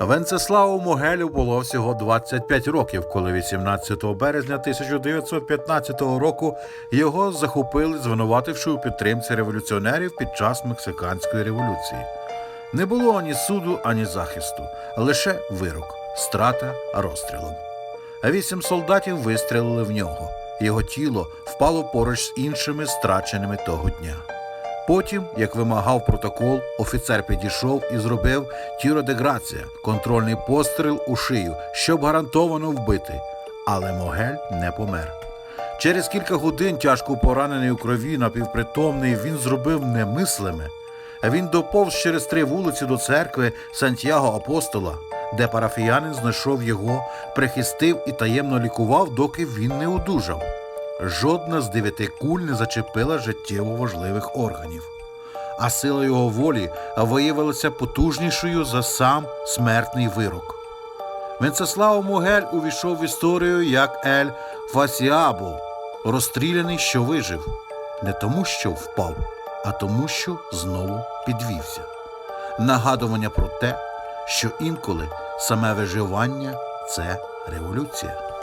Венцеславу Могелю було всього 25 років, коли 18 березня 1915 року його захопили, звинувативши у підтримці революціонерів під час Мексиканської революції. Не було ані суду, ані захисту, лише вирок, страта розстрілом. Вісім солдатів вистрелили в нього. Його тіло впало поруч з іншими страченими того дня. Потім, як вимагав протокол, офіцер підійшов і зробив тіро де грація контрольний постріл у шию, щоб гарантовано вбити. Але Могель не помер. Через кілька годин, тяжко поранений у крові, напівпритомний, він зробив немислиме. Він доповз через три вулиці до церкви Сантьяго Апостола, де парафіянин знайшов його, прихистив і таємно лікував, доки він не одужав. Жодна з дев'яти куль не зачепила життєво важливих органів, а сила його волі виявилася потужнішою за сам смертний вирок. Венцеслав Могель увійшов в історію як Ель Фасіабо, розстріляний, що вижив, не тому, що впав, а тому, що знову підвівся. Нагадування про те, що інколи саме виживання це революція.